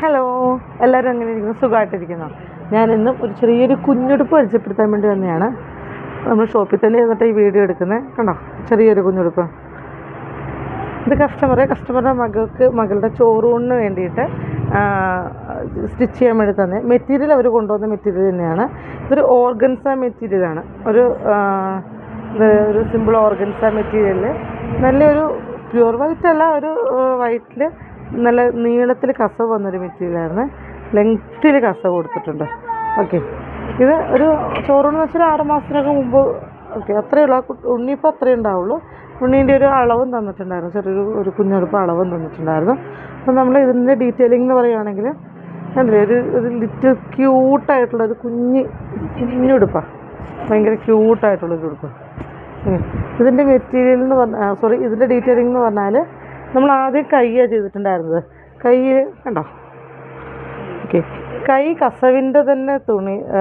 Hello എല്ലാവരും എങ്ങനെ ഇരിക്കുന്നു? സുഖമായിട്ടിരിക്കുന്നു. ഞാൻ ഇന്നും ഒരു ചെറിയൊരു കുഞ്ഞുടുപ്പ് പരിചയപ്പെടുത്താൻ വേണ്ടി വന്നതാണ്. നമ്മൾ ഷോപ്പിൽ തന്നെ ഇരുന്നിട്ട് ഈ വീഡിയോ എടുക്കുന്നത്. കണ്ടോ? ചെറിയൊരു കുഞ്ഞുടുപ്പ്. ഇത് കസ്റ്റമറെ കസ്റ്റമറുടെ മകൾക്ക് മകളുടെ ചോറൂണിന് വേണ്ടിയിട്ട് സ്റ്റിച്ച് ചെയ്യാൻ വേണ്ടി തന്നെ. മെറ്റീരിയൽ അവർ കൊണ്ടുവന്ന മെറ്റീരിയൽ തന്നെയാണ്. ഇതൊരു ഓർഗൻസ മെറ്റീരിയലാണ് ഒരു ഒരു സിമ്പിൾ ഓർഗൻസ മെറ്റീരിയലിൽ നല്ലൊരു പ്യുവർ വൈറ്റ് അല്ല ഒരു വൈറ്റിൽ നല്ല നീളത്തിൽ കസവ് വന്നൊരു മെറ്റീരിയലായിരുന്നു. ലെങ്ത്തിൽ കസവ് കൊടുത്തിട്ടുണ്ട്. ഓക്കെ ഇത് ഒരു ചോറൂണെന്ന് വെച്ചാൽ ആറ് മാസത്തിനൊക്കെ മുമ്പ് ഓക്കെ അത്രയേ ഉള്ളൂ. ആ ഉണ്ണിയിപ്പോൾ അത്രയേ ഉണ്ടാവുള്ളൂ. ഉണ്ണീന്റെ ഒരു അളവും തന്നിട്ടുണ്ടായിരുന്നു. ചെറിയൊരു ഒരു കുഞ്ഞെടുപ്പ് അളവും തന്നിട്ടുണ്ടായിരുന്നു. അപ്പം നമ്മൾ ഇതിന്റെ ഡീറ്റെയിലിംഗ് എന്ന് പറയുകയാണെങ്കിൽ അല്ലേ ഒരു ഒരു ലിറ്റിൽ ക്യൂട്ടായിട്ടുള്ള ഒരു കുഞ്ഞ് കുഞ്ഞുടുപ്പാണ് ഭയങ്കര ക്യൂട്ടായിട്ടുള്ളൊരു ഉടുപ്പ്. ഇതിന്റെ മെറ്റീരിയൽ എന്ന് പറഞ്ഞാൽ സോറി ഇതിന്റെ ഡീറ്റെയിലിംഗ് എന്ന് പറഞ്ഞാൽ നമ്മൾ ആദ്യം കൈയാണ് ചെയ്തിട്ടുണ്ടായിരുന്നത്. കൈ കണ്ടോ? ഓക്കെ കൈ കസവിന്റെ തന്നെ തുണി ആ,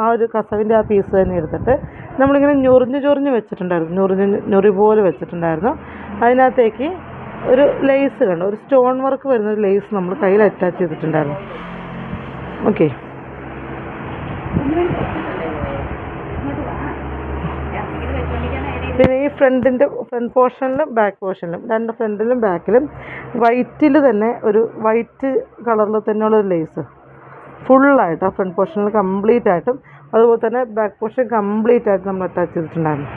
ആ ഒരു കസവിന്റെ ആ പീസ് തന്നെ എടുത്തിട്ട് നമ്മളിങ്ങനെ ഞൊറിഞ്ഞ് ചൊറിഞ്ഞ് വെച്ചിട്ടുണ്ടായിരുന്നു. ഞൊറിഞ്ഞ് ഞൊറി പോലെ വെച്ചിട്ടുണ്ടായിരുന്നു. അതിനകത്തേക്ക് ഒരു ലേസ് കണ്ടു? ഒരു സ്റ്റോൺ വർക്ക് വരുന്ന ഒരു ലേസ് നമ്മൾ കയ്യിൽ അറ്റാച്ച് ചെയ്തിട്ടുണ്ടായിരുന്നു. ഓക്കെ പിന്നെ ഈ ഫ്രണ്ടിന്റെ ഫ്രണ്ട് പോർഷനിലും ബാക്ക് പോർഷനിലും രണ്ട് ഫ്രണ്ടിലും ബാക്കിലും വൈറ്റിൽ തന്നെ ഒരു വൈറ്റ് കളറിൽ തന്നെയുള്ള ഒരു ലേസ്. ഫുള്ളായിട്ട് ആ ഫ്രണ്ട് പോർഷനിൽ കംപ്ലീറ്റ് ആയിട്ടും അതുപോലെ തന്നെ ബാക്ക് പോർഷൻ കംപ്ലീറ്റ് ആയിട്ട് നമ്മൾ അറ്റാച്ച് ചെയ്തിട്ടുണ്ടായിരുന്നു.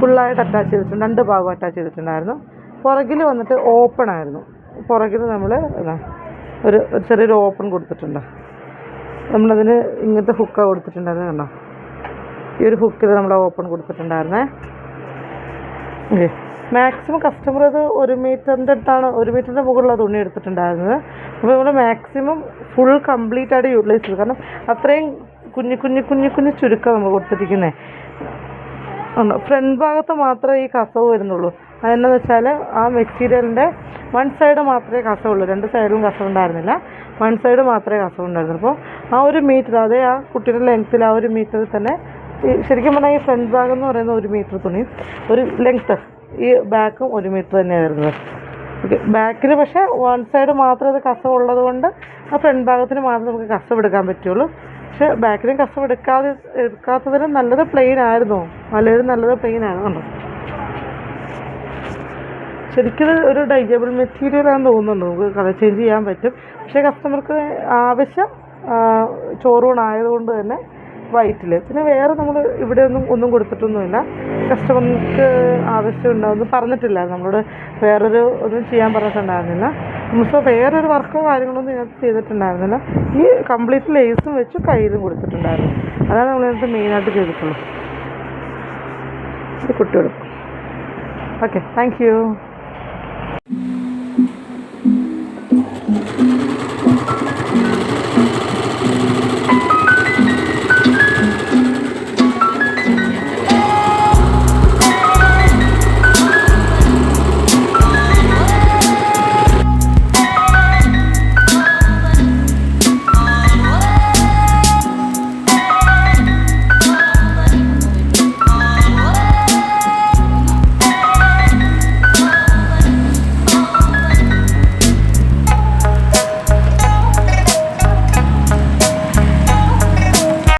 ഫുള്ളായിട്ട് അറ്റാച്ച് ചെയ്തിട്ടുണ്ട് രണ്ട് ഭാഗം അറ്റാച്ച് ചെയ്തിട്ടുണ്ടായിരുന്നു. പുറകിൽ വന്നിട്ട് ഓപ്പൺ ആയിരുന്നു. പുറകിൽ നമ്മൾ ഒരു ചെറിയൊരു ഓപ്പൺ കൊടുത്തിട്ടുണ്ട്. നമ്മളതിന് ഇങ്ങനത്തെ ഹുക്ക കൊടുത്തിട്ടുണ്ടായിരുന്നു കണ്ടോ? ഈ ഒരു ഹുക്കിൽ നമ്മൾ ഓപ്പൺ കൊടുത്തിട്ടുണ്ടായിരുന്നേ. മാക്സിമം കസ്റ്റമർ അത് ഒരു മീറ്ററിന്റെ അടുത്താണ് ഒരു മീറ്ററിന്റെ മുകളിലുള്ള തുണി എടുത്തിട്ടുണ്ടായിരുന്നത്. അപ്പോൾ നമ്മൾ മാക്സിമം ഫുൾ കംപ്ലീറ്റ് ആയിട്ട് യൂട്ടിലൈസ് ചെയ്തു. കാരണം അത്രയും കുഞ്ഞു കുഞ്ഞു കുഞ്ഞു കുഞ്ഞു ചുരുക്കം നമ്മൾ കൊടുത്തിരിക്കുന്നത് ഉണ്ട് ഫ്രണ്ട് ഭാഗത്ത് മാത്രമേ ഈ കസവ് വരുന്നുള്ളൂ. അതെന്നു വെച്ചാൽ ആ മെറ്റീരിയലിന്റെ വൺ സൈഡ് മാത്രമേ കസവുള്ളൂ. രണ്ട് സൈഡിലും കസവ് ഉണ്ടായിരുന്നില്ല. വൺ സൈഡ് മാത്രമേ കസവ് അപ്പോൾ ആ ഒരു മീറ്റർ അതേ ആ കുട്ടിയുടെ ലെങ്ത്തിൽ ആ ഒരു മീറ്ററിൽ തന്നെ ശരിക്കും പറഞ്ഞാൽ ഈ ഫ്രണ്ട് ഭാഗം എന്ന് പറയുന്ന ഒരു മീറ്റർ തുണി. ഒരു ലെങ്ത്ത് ഈ ബാക്കും ഒരു മീറ്റർ തന്നെയാണ് ഓക്കെ ബാക്കിൽ പക്ഷേ വൺ സൈഡ് മാത്രം അത് കസവ് ഉള്ളത് കൊണ്ട് ആ ഫ്രണ്ട് ഭാഗത്തിന് മാത്രം നമുക്ക് കസവ് എടുക്കാൻ പറ്റുള്ളൂ. പക്ഷേ ബാക്കിലും കസവ് എടുക്കാതെ എടുക്കാത്തതിന് നല്ലത് പ്ലെയിൻ ആയിരുന്നു. വളരെ നല്ലത് പ്ലെയിൻ ആയിരുന്നു ശരിക്കും ഒരു ഡൈജബിൾ മെറ്റീരിയൽ ആണെന്ന് തോന്നുന്നുണ്ട്. നമുക്ക് കളർ ചേഞ്ച് ചെയ്യാൻ പറ്റും. പക്ഷേ കസ്റ്റമർക്ക് ആവശ്യം ചോറൂണായതുകൊണ്ട് തന്നെ വൈറ്റിൽ പിന്നെ വേറെ നമ്മൾ ഇവിടെ ഒന്നും ഒന്നും കൊടുത്തിട്ടൊന്നുമില്ല. കസ്റ്റമർക്ക് ആവശ്യം ഉണ്ടാവുമെന്ന് പറഞ്ഞിട്ടില്ല. നമ്മളോട് വേറൊരു ഒന്നും ചെയ്യാൻ പറഞ്ഞിട്ടുണ്ടായിരുന്നില്ല. സോ വേറൊരു വർക്കോ കാര്യങ്ങളൊന്നും ഇതിനകത്ത് ചെയ്തിട്ടുണ്ടായിരുന്നില്ല. ഈ കംപ്ലീറ്റ് ലേസും വെച്ച് കയ്യിലും കൊടുത്തിട്ടുണ്ടായിരുന്നു. അതാണ് നമ്മളിതിനകത്ത് മെയിനായിട്ട് ചെയ്തിട്ടുള്ളൂ ഇത് ഓക്കെ. Thank you.